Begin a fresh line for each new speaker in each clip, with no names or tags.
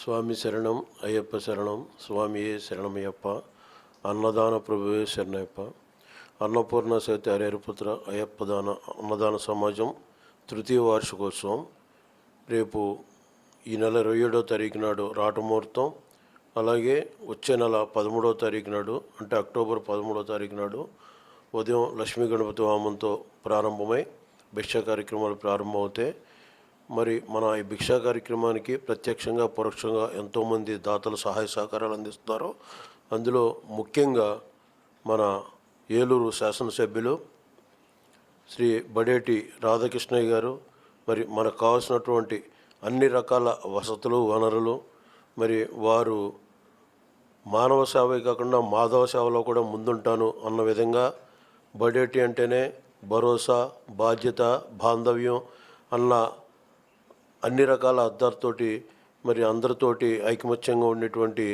స్వామి శరణం అయ్యప్ప శరణం స్వామియే శరణమయ్యప్ప అన్నదాన ప్రభువే శరణయ్యప్ప అన్నపూర్ణ సైత హరిపుత్ర అయ్యప్ప దాన అన్నదాన సమాజం తృతీయ వార్షికోత్సవం. రేపు ఈ నెల ఇరవై ఏడో తారీఖు నాడు రాటముహూర్తం అలాగే వచ్చే నెల పదమూడవ తారీఖు నాడు అంటే అక్టోబర్ పదమూడవ తారీఖు నాడు ఉదయం లక్ష్మీ గణపతి వామంతో ప్రారంభమై భిక్ష కార్యక్రమాలు ప్రారంభమవుతాయి. మరి మన ఈ భిక్షా కార్యక్రమానికి ప్రత్యక్షంగా పరోక్షంగా ఎంతోమంది దాతలు సహాయ సహకారాలు అందిస్తున్నారు అందులో ముఖ్యంగా మన ఏలూరు శాసనసభ్యులు శ్రీ బడేటి రాధాకృష్ణయ్య గారు మరి మనకు కావాల్సినటువంటి అన్ని రకాల వసతులు వనరులు మరి వారు మానవ సేవే కాకుండా మాధవ సేవలో కూడా ముందుంటాను అన్న విధంగా బడేటి అంటేనే భరోసా బాధ్యత బాంధవ్యం అన్న అన్ని రకాల అర్థాలతోటి మరి అందరితోటి ఐకమత్యంగా ఉండేటువంటి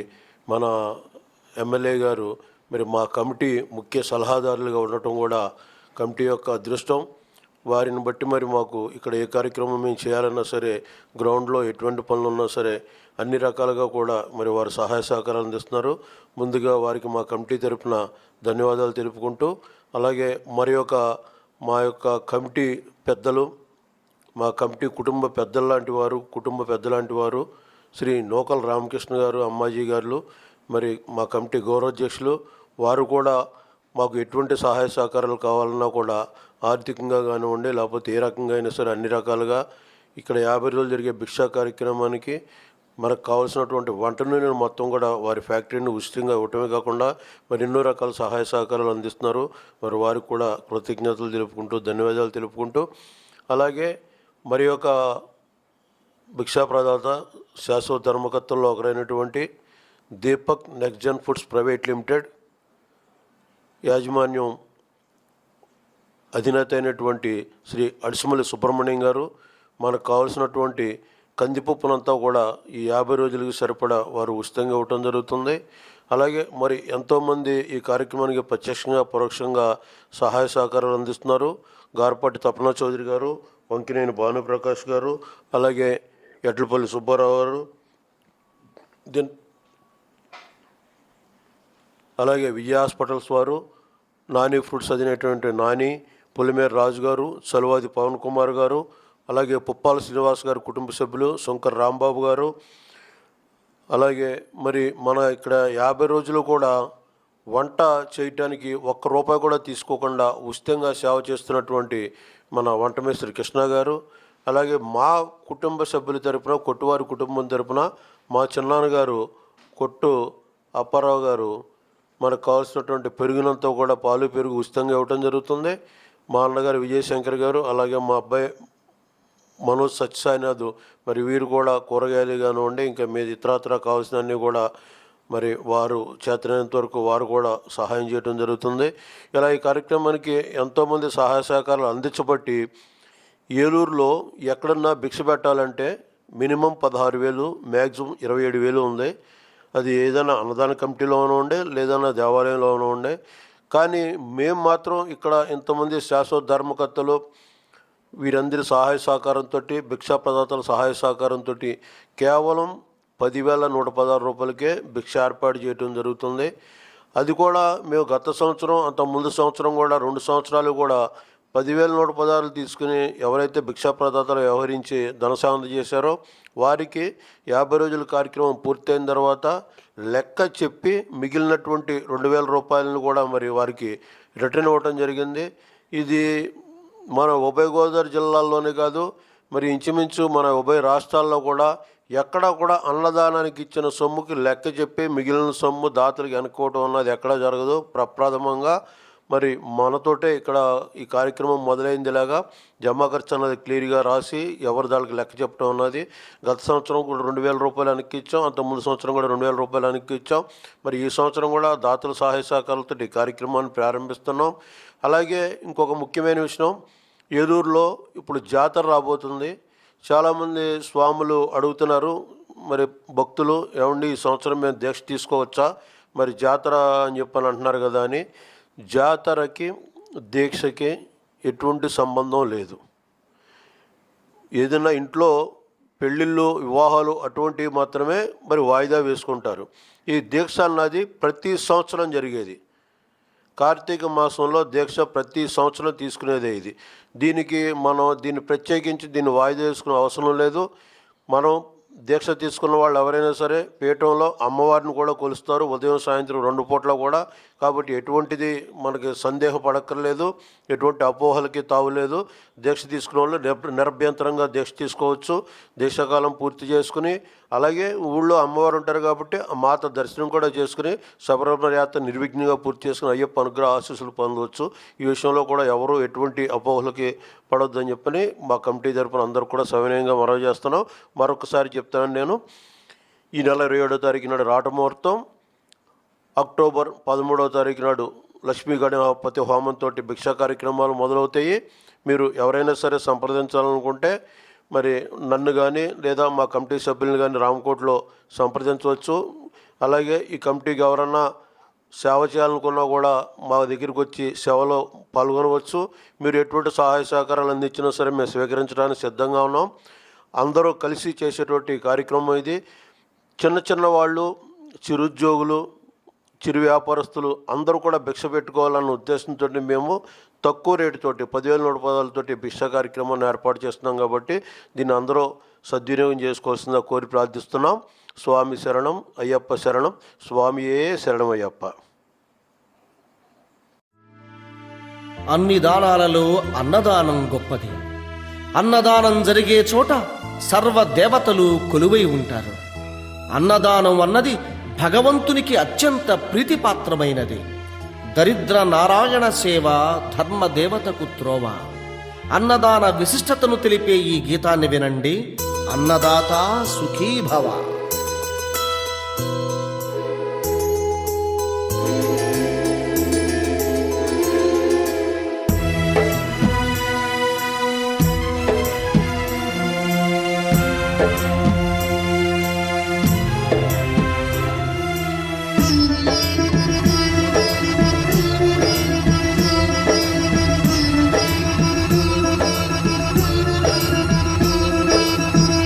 మన ఎమ్మెల్యే గారు మరి మా కమిటీ ముఖ్య సలహాదారులుగా ఉండటం కూడా కమిటీ యొక్క అదృష్టం. వారిని బట్టి మరి మాకు ఇక్కడ ఏ కార్యక్రమం మేము చేయాలన్నా సరే గ్రౌండ్లో ఎటువంటి పనులు ఉన్నా సరే అన్ని రకాలుగా కూడా మరి వారు సహాయ సహకారాలు అందిస్తున్నారు. ముందుగా వారికి మా కమిటీ తరపున ధన్యవాదాలు తెలుపుకుంటూ అలాగే మరి యొక్క మా యొక్క కమిటీ పెద్దలు మా కమిటీ కుటుంబ పెద్దలాంటి వారు కుటుంబ పెద్దలాంటి వారు శ్రీ నోకల్ రామకృష్ణ గారు అమ్మాజీ గారు మరి మా కమిటీ గౌరవాధ్యక్షులు వారు కూడా మాకు ఎటువంటి సహాయ సహకారాలు కావాలన్నా కూడా ఆర్థికంగా కానివ్వండి లేకపోతే ఏ రకంగా అయినా సరే అన్ని రకాలుగా ఇక్కడ యాభై రోజులు జరిగే భిక్షా కార్యక్రమానికి మనకు కావాల్సినటువంటి వంట నూనెను మొత్తం కూడా వారి ఫ్యాక్టరీని ఉచితంగా ఇవ్వటమే కాకుండా మరి ఎన్నో రకాల సహాయ సహకారాలు అందిస్తున్నారు. మరి వారికి కూడా కృతజ్ఞతలు తెలుపుకుంటూ ధన్యవాదాలు తెలుపుకుంటూ. అలాగే మరి యొక్క భిక్షా ప్రదాత శాశ్వత ధర్మకర్తల్లో ఒకరైనటువంటి Deepak Nexgen foods private limited యాజమాన్యం అధినేత అయినటువంటి శ్రీ అడిసిమల్లి సుబ్రహ్మణ్యం గారు మనకు కావాల్సినటువంటి కందిపప్పునంతా కూడా ఈ యాభై రోజులకి సరిపడా వారు ఉచితంగా ఇవ్వటం జరుగుతుంది. అలాగే మరి ఎంతోమంది ఈ కార్యక్రమానికి ప్రత్యక్షంగా పరోక్షంగా సహాయ సహకారాలు అందిస్తున్నారు. గార్పాటి తపనా చౌదరి గారు వంకినేని భానుప్రకాష్ గారు అలాగే ఎడ్లపల్లి సుబ్బారావు గారు దీన్ అలాగే విజయ హాస్పిటల్స్ వారు నాని ఫ్రూట్స్ అదినటువంటి నాని పులిమేర రాజు గారు సలువాది పవన్ కుమార్ గారు అలాగే పుప్పాల శ్రీనివాస్ గారు కుటుంబ సభ్యులు శంకర్ రాంబాబు గారు అలాగే మరి మన ఇక్కడ యాభై రోజులు కూడా వంట చేయటానికి ఒక్క రూపాయి కూడా తీసుకోకుండా ఉచితంగా సేవ చేస్తున్నటువంటి మన వంట మేస్త్రి కృష్ణ గారు అలాగే మా కుటుంబ సభ్యుల తరపున కొట్టువారి కుటుంబం తరపున మా చిన్నాన్నగారు కొట్టు అప్పారావు గారు మనకు కావాల్సినటువంటి పెరుగునంతా కూడా పాలు పెరుగు ఉచితంగా ఇవ్వటం జరుగుతుంది. మా అన్నగారు విజయశంకర్ గారు అలాగే మా అబ్బాయి మనోజ్ సత్యసాయినాథ్ మరి వీరు కూడా కూరగాయలు కానివ్వండి ఇంకా మీద ఇతరత్ర కావాల్సినవన్నీ కూడా మరి వారు చేతనైనంత వరకు వారు కూడా సహాయం చేయడం జరుగుతుంది. ఇలా ఈ కార్యక్రమానికి ఎంతోమంది సహాయ సహకారాలు అందించబట్టి ఏలూరులో ఎక్కడన్నా భిక్ష పెట్టాలంటే మినిమం పదహారు వేలు మ్యాక్సిమం ఇరవై ఏడు వేలు ఉంది. అది ఏదైనా అన్నదాన కమిటీలోనూ ఉండే లేదన్నా దేవాలయంలోనూ ఉండే. కానీ మేము మాత్రం ఇక్కడ ఇంతమంది శాశ్వత ధర్మకర్తలు వీరందరి సహాయ సహకారంతో భిక్షా ప్రదాతల సహాయ సహకారంతో కేవలం పదివేల నూట పదహారు రూపాయలకే భిక్ష ఏర్పాటు చేయడం జరుగుతుంది. అది కూడా మేము గత సంవత్సరం అంత ముందు సంవత్సరం కూడా రెండు సంవత్సరాలు కూడా పదివేల నూట పదహారులు తీసుకుని ఎవరైతే భిక్షా ప్రదాతలు వ్యవహరించి ధనసాధన చేశారో వారికి యాభై రోజుల కార్యక్రమం పూర్తయిన తర్వాత లెక్క చెప్పి మిగిలినటువంటి రెండు వేల రూపాయలను కూడా మరి వారికి రిటర్న్ ఇవ్వటం జరిగింది. ఇది మన ఉభయ గోదావరి జిల్లాల్లోనే కాదు మరి ఇంచుమించు మన ఉభయ రాష్ట్రాల్లో కూడా ఎక్కడా కూడా అన్నదానానికి ఇచ్చిన సొమ్ముకి లెక్క చెప్పి మిగిలిన సొమ్ము దాతలకు అనుకోవటం అన్నది ఎక్కడా జరగదు. ప్రప్రథమంగా మరి మనతోటే ఇక్కడ ఈ కార్యక్రమం మొదలైందిలాగా జమా ఖర్చు అన్నది క్లియర్గా రాసి ఎవరి దానికి లెక్క చెప్పడం అన్నది గత సంవత్సరం కూడా రెండు వేల రూపాయలు వెనక్కి ఇచ్చాం. అంత ముందు సంవత్సరం కూడా రెండు వేల రూపాయలు వెనక్కి ఇచ్చాం. మరి ఈ సంవత్సరం కూడా దాతల సహాయ సహకారాలతో ఈ కార్యక్రమాన్ని ప్రారంభిస్తున్నాం. అలాగే ఇంకొక ముఖ్యమైన విషయం ఏలూరులో ఇప్పుడు జాతర రాబోతుంది. చాలామంది స్వాములు అడుగుతున్నారు మరి భక్తులు ఏమండి ఈ సంవత్సరం మేము దీక్ష తీసుకోవచ్చా? మరి జాతర అని చెప్పని అంటున్నారు కదా అని. జాతరకి దీక్షకి ఎటువంటి సంబంధం లేదు. ఏదైనా ఇంట్లో పెళ్ళిళ్ళు వివాహాలు అటువంటివి మాత్రమే మరి వాయిదా వేసుకుంటారు. ఈ దీక్ష అన్నది ప్రతి సంవత్సరం జరిగేది. కార్తీక మాసంలో దీక్ష ప్రతి సంవత్సరం తీసుకునేదే ఇది. దీనికి మనం దీన్ని ప్రత్యేకించి దీన్ని వాయిదా వేసుకునే అవసరం లేదు. మనం దీక్ష తీసుకున్న వాళ్ళు ఎవరైనా సరే పీఠంలో అమ్మవారిని కూడా కొలుస్తారు. ఉదయం సాయంత్రం రెండు పూట్ల కూడా కాబట్టి ఎటువంటిది మనకి సందేహపడక్కర్లేదు ఎటువంటి అపోహలకి తావులేదు దీక్ష తీసుకున్న వాళ్ళు నిరభ్యంతరంగా దీక్ష తీసుకోవచ్చు. దీక్షాకాలం పూర్తి చేసుకుని అలాగే ఊళ్ళో అమ్మవారు ఉంటారు కాబట్టి ఆ మాత దర్శనం కూడా చేసుకుని శబరిమల యాత్ర నిర్విఘ్నంగా పూర్తి చేసుకుని అయ్యప్ప అనుగ్రహ ఆశీస్సులు పొందవచ్చు. ఈ విషయంలో కూడా ఎవరు ఎటువంటి అపోహలకి పడొద్దని చెప్పని మా కమిటీ తరపున అందరూ కూడా సవినయంగా మనవి చేస్తున్నాం. మరొకసారి చెప్తాను నేను. ఈ నెల ఇరవై ఏడో తారీఖు నాడు రాటముహూర్తం అక్టోబర్ పదమూడవ తారీఖు నాడు లక్ష్మీ గణపతి హోమంతో భిక్షా కార్యక్రమాలు మొదలవుతాయి. మీరు ఎవరైనా సరే సంప్రదించాలనుకుంటే మరి నన్ను కానీ లేదా మా కమిటీ సభ్యులను కానీ రామకోట్లో సంప్రదించవచ్చు. అలాగే ఈ కమిటీకి ఎవరన్నా సేవ చేయాలనుకున్నా కూడా మా దగ్గరికి వచ్చి సేవలో పాల్గొనవచ్చు. మీరు ఎటువంటి సహాయ సహకారాలు అందించినా సరే మేము స్వీకరించడానికి సిద్ధంగా ఉన్నాం. అందరూ కలిసి చేసేటువంటి కార్యక్రమం ఇది. చిన్న చిన్న వాళ్ళు చిరుద్యోగులు చిరు వ్యాపారస్తులు అందరూ కూడా భిక్ష పెట్టుకోవాలన్న ఉద్దేశంతో మేము తక్కువ రేటుతోటి పదివేల నూట పదాలతోటి భిక్ష కార్యక్రమాన్ని ఏర్పాటు చేస్తున్నాం కాబట్టి దీన్ని అందరూ సద్వినియోగం చేసుకోవాల్సిందిగా కోరి ప్రార్థిస్తున్నాం. స్వామి శరణం అయ్యప్ప శరణం. స్వామియే శరణం అయ్యప్ప.
అన్ని దానాలలో అన్నదానం గొప్పది. అన్నదానం జరిగే చోట సర్వ దేవతలు కొలువై ఉంటారు. అన్నదానం అన్నది భగవంతునికి అత్యంత ప్రీతిపాత్రమైనది. దరిద్ర నారాయణ సేవ ధర్మ దేవతకు త్రోవ. అన్నదాన విశిష్టతను తెలిపే ఈ గీతాన్ని వినండి. అన్నదాత సుఖీభవ.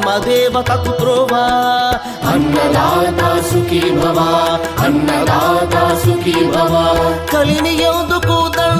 ధర్మదేవతకు త్రోవా
అన్నదాత సుఖీ భవ అన్నదాత సుఖీ భవ।
కలిని ఎందుకు దండగా